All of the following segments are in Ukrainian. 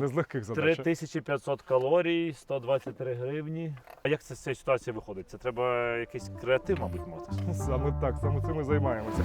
Не з легких задач. 3500 калорій, 123 гривні. А як це з цієї ситуації виходить? Це треба якийсь креатив, мабуть, мати. Саме так, саме цим ми займаємося.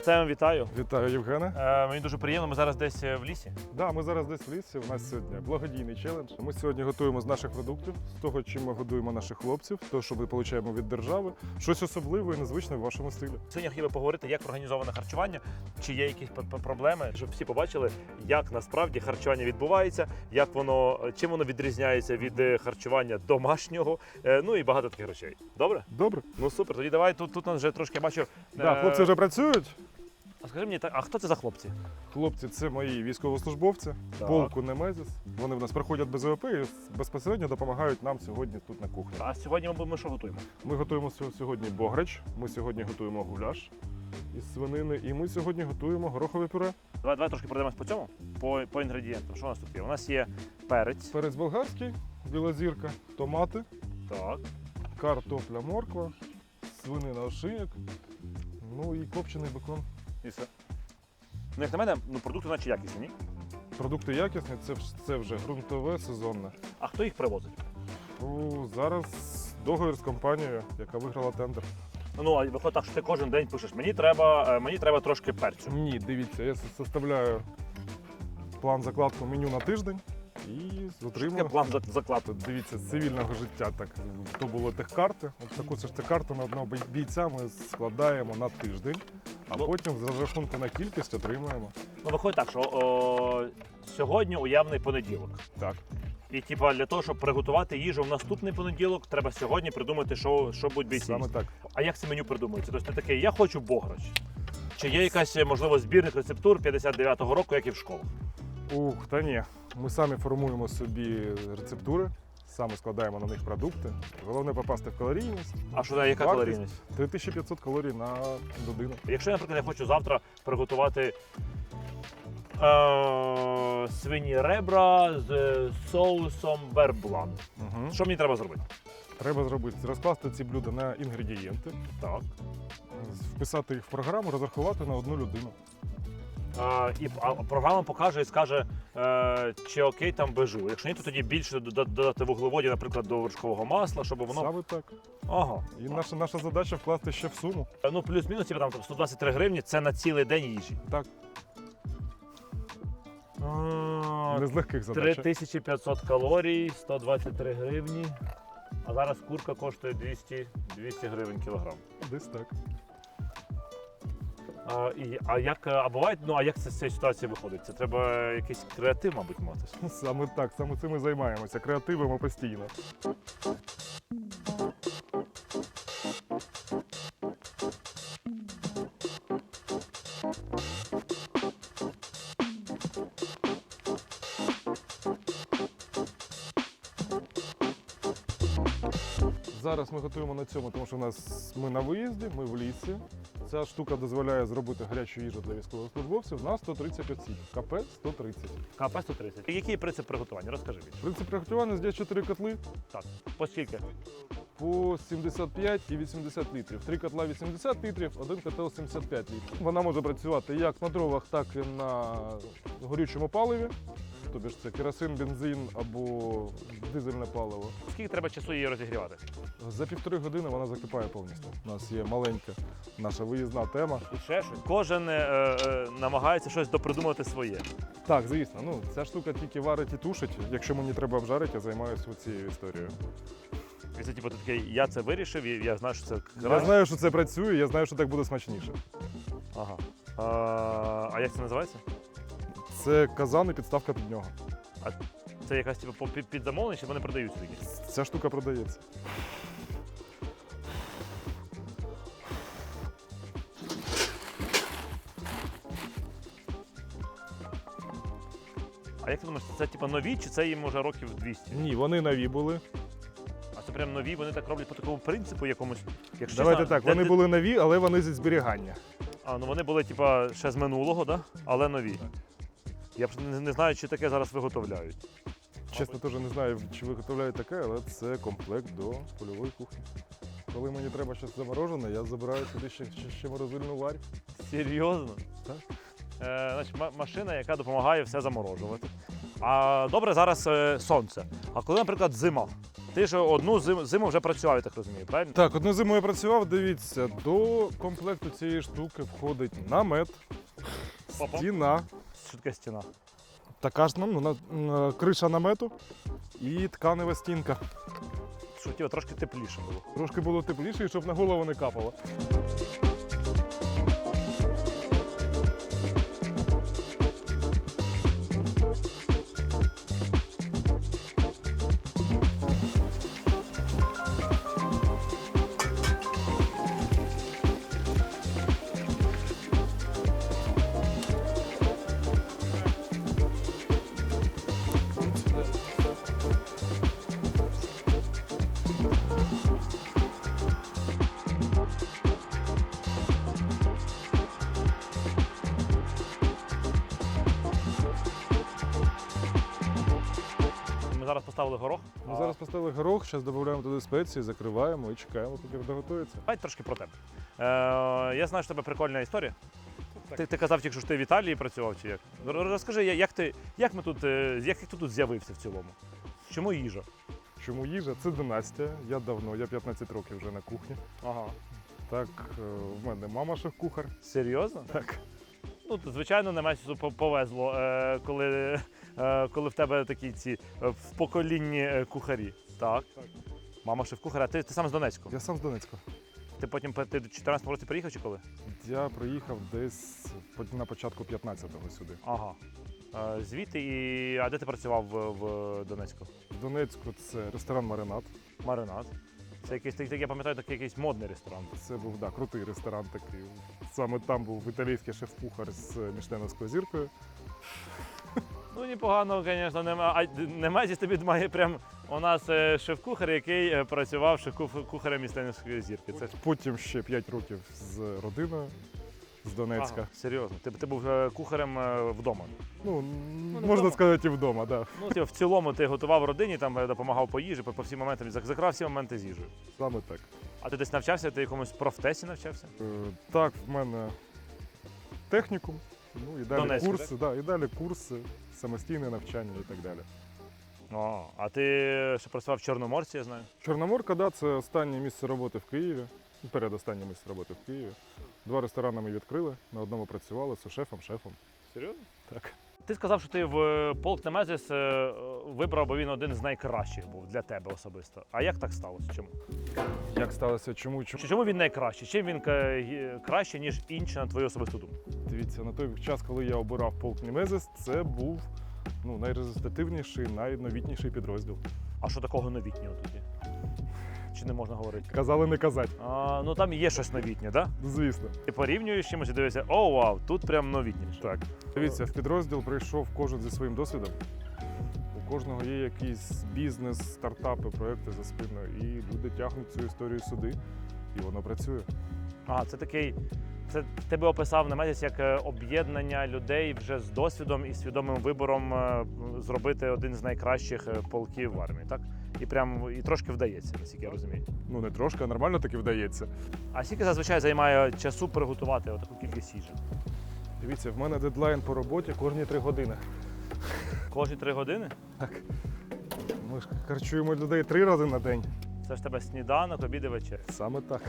Артем, вітаю. Вітаю, Євгене. Е, мені дуже приємно. Ми зараз десь е, в лісі. Да, ми зараз десь в лісі. У нас сьогодні благодійний челендж. Ми сьогодні готуємо з наших продуктів, з того, чим ми годуємо наших хлопців, то, що ми отримуємо від держави, щось особливе і незвичне в вашому стилі. Сьогодні би поговорити, як організоване харчування, чи є якісь проблеми, щоб всі побачили, як насправді харчування відбувається, як воно чим воно відрізняється від е, харчування домашнього. е, Ну і багато таких речей. Добре? Добре? Ну супер. Тоді давай тут, тут нас вже трошки бачу. Да, е, хлопці вже працюють. А скажи мені, а хто це за хлопці? Хлопці, це мої військовослужбовці, Так. полку Немезіс. Вони в нас проходять без ОП і безпосередньо допомагають нам сьогодні тут на кухні. А сьогодні ми, ми що готуємо? Ми готуємо сьогодні бограч, ми сьогодні готуємо гуляш із свинини, і ми сьогодні готуємо горохове пюре. Давай, давай трошки пройдемось по цьому, по, по інгредієнтам. Що у нас тут є? У нас є перець. Перець болгарський, білозірка, томати, Так. картопля, морква, свинина ошийок, ну і копчений бекон. І все. Ну, як на мене, ну продукти наче якісні, ні? Продукти якісні, це, вж- це вже ґрунтове, сезонне. А хто їх привозить? Ну, зараз договір з компанією, яка виграла тендер. Ну, а виходить так, що ти кожен день пишеш, мені треба, е, мені треба трошки перцю. Ні, дивіться, я составляю план закладку меню на тиждень і отримую. план зак- закладу. Дивіться, з цивільного життя так то було техкарти. От таку це ж це карту на одного бій- бійця ми складаємо на тиждень, а Ну. потім з розрахунку на кількість отримуємо. Ну, виходить так, що о, сьогодні уявний понеділок. Так. І типа для того, щоб приготувати їжу в наступний понеділок, треба сьогодні придумати, що, що будуть бійці. Саме так. А як це меню придумується? Тобто ти такий, я хочу бограч. Чи є якась, можливо, збірних рецептур 59-го року, як і в школах? Ух, та ні. Ми самі формуємо собі рецептури, самі складаємо на них продукти. Головне попасти в калорійність. А що яка Вартість? калорійність? 3500 калорій на людину. Якщо, наприклад, я хочу завтра приготувати е- свині ребра з соусом берблан. Угу. Що мені треба зробити? Треба зробити розкласти ці блюда на інгредієнти, Так. вписати їх в програму, розрахувати на одну людину. Е, і а програма покаже і скаже, е, чи окей там бежу. Якщо ні, то тоді більше додати вуглеводів, наприклад, до вершкового масла, щоб воно. Саме так. Ага. І наша, наша задача вкласти ще в суму. Е, Ну, плюс-мінус, типу, там 123 гривні це на цілий день їжі. Так, А, не з легких задач. 3500 калорій, 123 гривні. А зараз курка коштує 200, 200 гривень кілограм. Десь так. А, і, а як а буває, ну а як це з цієї ситуації виходить? Це треба якийсь креатив, мабуть, мати. Саме так, саме цим і займаємося. Креативимо постійно. Зараз ми готуємо на цьому, тому що у нас ми на виїзді, ми в лісі. Ця штука дозволяє зробити гарячу їжу для військовослужбовців на 130 осіб. КП 130. КП 130. Який принцип приготування? Розкажи мені. Принцип приготування здесь 4 котли Так. По скільки? по 75 і 80 літрів. Три котла 80 літрів, один котел 75 літрів. Вона може працювати як на дровах, так і на горючому паливі. Тобі ж це керосин, бензин або дизельне паливо. Скільки треба часу її розігрівати? За півтори години вона закипає повністю. У нас є маленька наша виїзна тема. І ще щось. Кожен е, е, намагається щось допридумати своє. Так, звісно, ну ця штука тільки варить і тушить. Якщо мені треба обжарити, я займаюся цією історією. І це типу ти такий, я це вирішив, і я знаю, що це Я краще. знаю, що це працює, я знаю, що так буде смачніше. Ага. А, а як це називається? Це казан і підставка під нього. А Це якась типу під, під замовлення, чи вони продаються такі? Ця штука продається. А як ти думаєш, це типу нові, чи це їм може років 200? Ні, вони нові були. А це прям нові, вони так роблять по такому принципу якомусь. Якщо Давайте чесно, так, де вони ти- були нові, але вони зі зберігання. А, ну вони були, типа, ще з минулого, да? але нові. Я не, знаю, чи таке зараз виготовляють. Чесно, теж не знаю, чи виготовляють таке, але це комплект до польової кухні. Коли мені треба щось заморожене, я забираю сюди ще, ще, ще морозильну варь. Серйозно? Так. Е, значить, ма- машина, яка допомагає все заморожувати. А добре, зараз е, сонце. А коли, наприклад, зима? Ти ж одну зиму, зиму вже працював, я так розумію, правильно? Так, одну зиму я працював, дивіться, до комплекту цієї штуки входить намет, Опа. стіна, Що таке стіна? така ж ну, на, на- криша намету і тканева стінка. Щоб трошки тепліше було. Трошки було тепліше, і щоб на голову не капало. Поставили горох. Ми зараз поставили горох, зараз додаємо туди спеції, закриваємо і чекаємо, поки доготується. Давай трошки про тебе. Е, я знаю, що тебе прикольна історія. Ти, ти казав тільки, що ти в Італії працював чи як? Розкажи, як ти, як ми тут, е, як ти тут з'явився в цілому? Чому їжа? Чому їжа? Це династія. Я давно, я 15 років вже на кухні. Ага. Так, е, в мене мама шеф-кухар. Серйозно? Так. Ну, то, звичайно, Немесісу по- повезло, е, коли, коли в тебе такі ці е, в поколінні е, кухарі. Так. Так. Мама шеф-кухар, а ти, ти сам з Донецька. Я сам з Донецька. Ти потім по- ти до 14 році приїхав чи коли? Я приїхав десь на початку 15-го сюди. Ага. Е, звідти і. А де ти працював в, в Донецьку? В Донецьку це ресторан Маринад. Маринад. Це якийсь такий, я пам'ятаю, такий якийсь модний ресторан. Це був да, крутий ресторан такий. Саме там був італійський шеф-кухар з мішленовською зіркою. Ну, непогано, звісно, нема. А Немезіс тобі має прям у нас е, шеф-кухар, який е, працював шеф-кухарем місцевої зірки. Це Потім ще 5 років з родиною з Донецька. Ага, серйозно. Ти, ти був е, кухарем вдома. Ну, не можна вдома. сказати, і вдома, так. Да. Ну, ти в цілому ти готував родині, там допомагав по їжі, по, по всім моментам, закрав всі моменти з їжею. Саме так. А ти десь навчався, ти якомусь профтесі навчався? Е, Так, в мене технікум. Ну і далі Донецьку, курси, да, і далі курси, самостійне навчання і так далі. О, а ти ще працював в Чорноморці, я знаю. Чорноморка, да, це останнє місце роботи в Києві. Ну, Передостаннє місце роботи в Києві. Два ресторани ми відкрили, на одному працювали з шефом, шефом. Серйозно? Так. Ти сказав, що ти в е, полк Немезіс е, вибрав, бо він один з найкращих був для тебе особисто. А як так сталося? Чому? Як сталося? Чому? Чому? Чому він найкращий? Чим він краще, ніж інші, на твою особисту думку? Дивіться, на той час, коли я обирав полк Німезис, це був ну, найрезультативніший, найновітніший підрозділ. А що такого новітнього тоді? Чи не можна говорити? Казали не казати, А, ну там є щось новітнє, так? Звісно. Ти порівнюєш чимось і дивишся, о, вау, тут прям новітніше. Так. Дивіться, в підрозділ прийшов кожен зі своїм досвідом. У кожного є якийсь бізнес, стартапи, проекти за спиною. І люди тягнуть цю історію сюди, і воно працює. А, це такий. Це ти би описав Немезіс як е, об'єднання людей вже з досвідом і свідомим вибором е, зробити один з найкращих е, полків в армії, так? І прям і трошки вдається, наскільки я розумію. Ну не трошки, а нормально таки вдається. А скільки зазвичай займає часу приготувати таку кількість їжі? Дивіться, в мене дедлайн по роботі кожні три години. Кожні три години? Так. Ми ж харчуємо людей три рази на день. Це ж тебе сніданок, обід і вечеря. Саме так.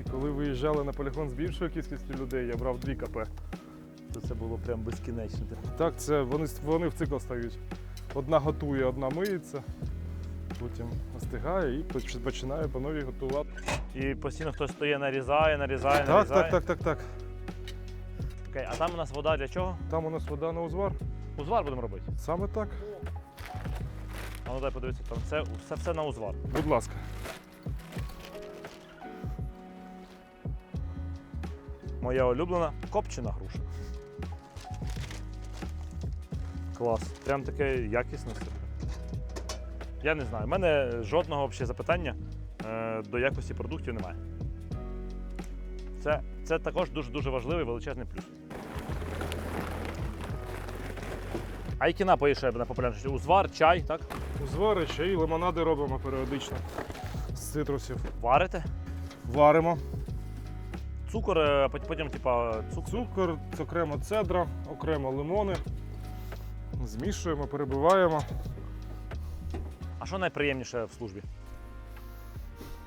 І коли виїжджали на полігон з більшою кількістю людей, я брав дві КП. То це було прям безкінечно. Так, це вони, вони в цикл стають. Одна готує, одна миється, потім остигає і починає по новій готувати. І постійно хтось стоїть, нарізає, нарізає, Так, нарізає. так, так, так, так. Окей, а там у нас вода для чого? Там у нас вода на узвар. Узвар будемо робити. Саме так. А ну дай подивитися, там це все, все на узвар. Будь ласка. Моя улюблена копчена груша. Клас. Прям таке якісне. Я не знаю. У мене жодного взагалі запитання е, до якості продуктів немає. Це, це також дуже-дуже важливий величезний плюс. А які напої ще найпопулярніші? Узвар, чай, так? Узвари, чаї, лимонади робимо періодично з цитрусів. Варите? Варимо. Цукор, е, потім, типа, цукор. Цукор, окремо цедра, окремо лимони. Змішуємо, перебиваємо. А що найприємніше в службі?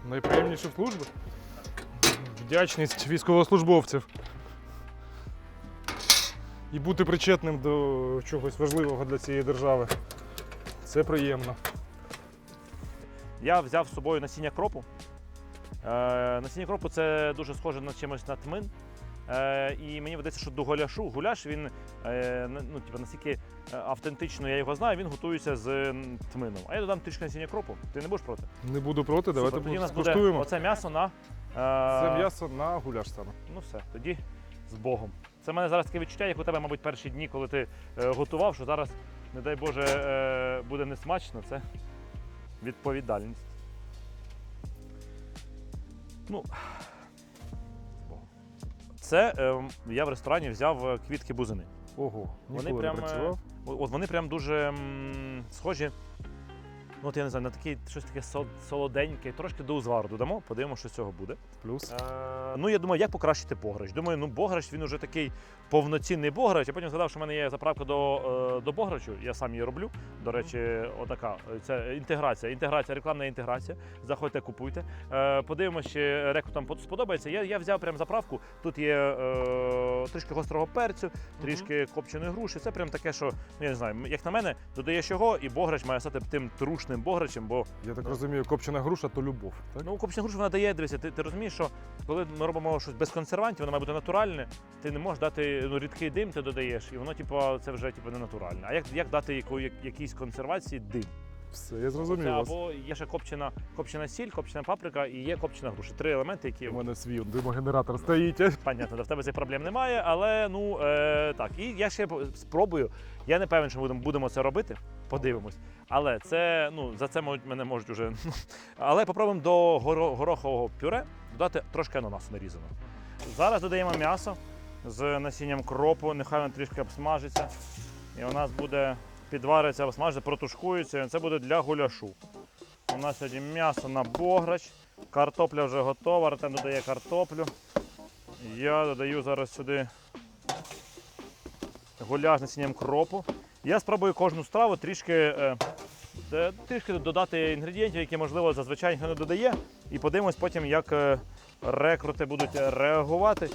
Найприємніше в службі. Вдячність військовослужбовців. І бути причетним до чогось важливого для цієї держави. Це приємно. Я взяв з собою насіння кропу. Е, насіння кропу це дуже схоже на чимось на тмин. Е, і мені видається, що до гуляшу. Гуляш він е, ну, типу, настільки автентично я його знаю, він готується з тмином. А я додам трішки насіння кропу. Ти не будеш проти? Не буду проти, давайте Супер. Тоді у нас буде скуштуємо. оце м'ясо на. е, Це м'ясо на гуляш саме. Ну все, тоді з Богом. Це в мене зараз таке відчуття, як у тебе, мабуть, перші дні, коли ти е, готував, що зараз, не дай Боже, е, буде несмачно. Це відповідальність. Ну, з Богом. Це е, я в ресторані взяв е, квітки бузини. Ого, ніколи прям, не е, працював. От вони прям дуже схожі. Ну, от я не знаю, на таке щось таке солоденьке, трошки до узвару додамо, подивимося, що з цього буде. Плюс. Е, ну, я думаю, як покращити бограч. Думаю, ну бограч він уже такий повноцінний бограч. А потім згадав, що в мене є заправка до, е, до бограчу. Я сам її роблю. До речі, отака. Це інтеграція. Інтеграція, рекламна інтеграція. Заходьте, купуйте. Е, подивимося, чи реку там сподобається. Я, я взяв прям заправку. Тут є е, трішки гострого перцю, трішки копченої груші. Це прям таке, що ну я не знаю, як на мене, додаєш його, і бограч має стати тим трушним бограчем, бо Я так розумію, копчена груша то любов. Так? Ну, копчена груша вона дає, дивися, ти, ти розумієш, що коли ми робимо щось без консервантів, воно має бути натуральне, ти не можеш дати ну, рідкий дим, ти додаєш, і воно, типу, це вже типу, не натуральне. А як, як дати яку, як, якійсь консервації дим? Все, я зрозумів Це вас. або є ще копчена, копчена сіль, копчена паприка і є копчена груша. Три елементи, які У мене свій димогенератор стоїть. Понятно, в тебе цих проблем немає, але ну е, так. І я ще спробую. Я не певен, що будемо, будемо це робити. Подивимось. Але це ну за це можуть мене можуть уже. Але попробуємо до горо- горохового пюре додати трошки ананасу нарізаного. Зараз додаємо м'ясо з насінням кропу, нехай воно трішки обсмажиться. І у нас буде підвариться, обсмажиться, протушкується. Це буде для гуляшу. У нас сьогодні м'ясо на бограч, картопля вже готова, Артем додає картоплю. Я додаю зараз сюди гуляш насінням кропу. Я спробую кожну страву трішки, е, трішки додати інгредієнтів, які, можливо, зазвичай ніхто не додає. І подивимось потім, як е, рекрути будуть реагувати.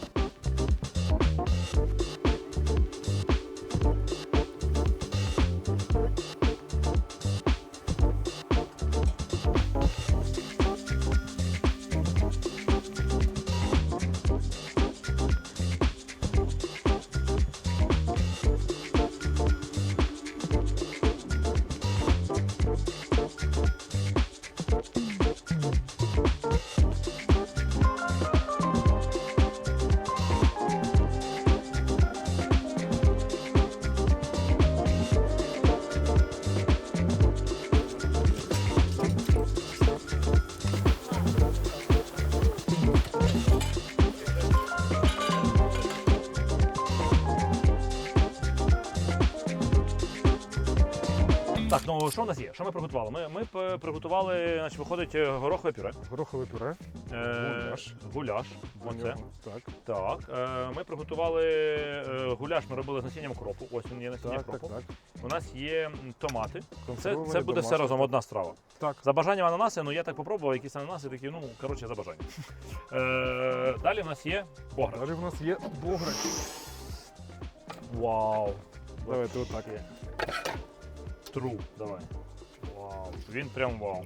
Так, ну що в нас є? Що ми приготували? Ми, ми п- приготували, значить, виходить е, горохове пюре. Горохове пюре. Е, Гуляш. Гуляш. Оце. Так, Так. Е, ми приготували е, гуляш, ми робили з насінням кропу. Ось він є насіння так, так, кропу. так. У нас є м, томати. Це, Консервовані це буде все домашні. разом одна страва. Так. За бажанням ананаси, ну я так попробував, якісь ананаси такі, ну, коротше, за бажанням. Е, далі в нас є бограч. Далі в нас є бограч. Вау. Давайте отак. Є. Тру, давай. Вау. Він прям вау.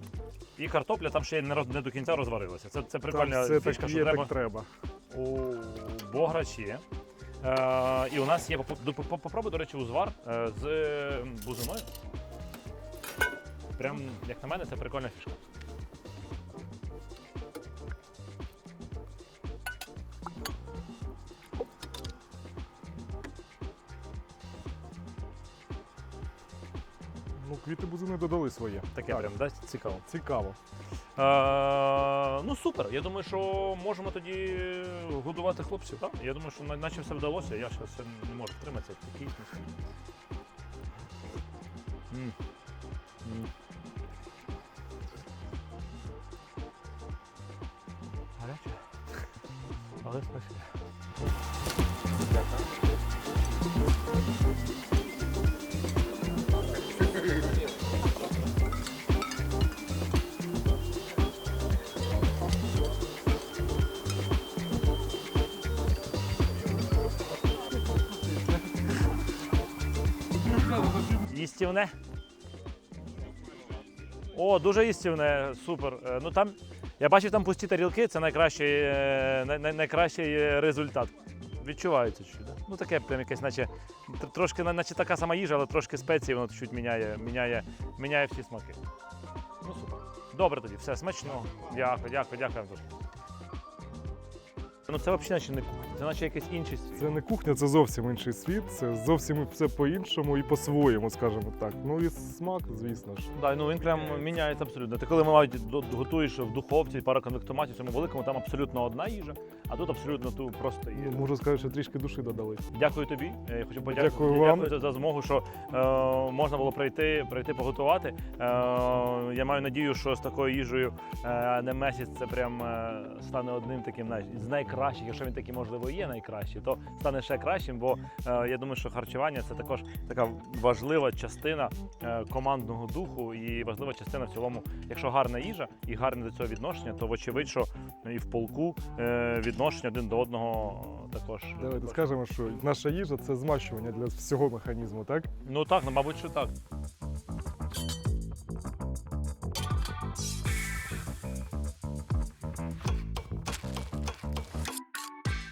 І картопля там ще не, роз, не до кінця розварилася. Це, це прикольна Там все фішка, так що є, треба. так треба. У бограч є. Е, і у нас є поп- до- поп- попробуй, до речі, узвар е, з е, бузиною. Прям, як на мене, це прикольна фішка. Ну, квіти бузини додали своє. Таке Так. прям да, цікаво. Цікаво. Е, ну супер. Я думаю, що можемо тоді годувати хлопців. Так? Я думаю, що наче все вдалося. Я зараз не можу втриматися. Такий. М. М. Гаряче. Але смачне. Їстівне. О, дуже їстівне, супер. Е, Ну там я бачив там пусті тарілки, це найкращий, е, най- най- найкращий е, результат. Відчувається чуть. Ну таке прям якесь, наче трошки, наче така сама їжа, але трошки спеції, воно чуть міняє, міняє, міняє всі смаки. Ну супер. Добре тоді, все смачно. Дякую, дякую, дякую. Ну це взагалі наче не кухня, це наче якийсь інший світ. Це не кухня, це зовсім інший світ. Це зовсім все по-іншому і по-своєму, скажімо так. Ну і смак, звісно ж. Да, ну він прям міняється абсолютно. Ти коли до- готуєш в духовці параконвектоматі, цьому великому, там абсолютно одна їжа, а тут абсолютно ту просто Ну, можу сказати, що трішки душі додали. Дякую тобі. Е, Хочу подякувати Дякую вам. за, за змогу, що е, можна було прийти, прийти поготувати. Е, я маю надію, що з такою їжею е, Немесіс це прям е, стане одним таким знаєш, з найкращих. Якщо він такий можливо є найкращий, то стане ще кращим. Бо е, я думаю, що харчування це також така важлива частина е, командного духу і важлива частина в цілому. Якщо гарна їжа і гарне до цього відношення, то вочевидь, що і в полку е, відношення один до одного також. Давайте також. скажемо, що наша їжа це змащування для всього механізму, так? Ну так, ну мабуть, що так.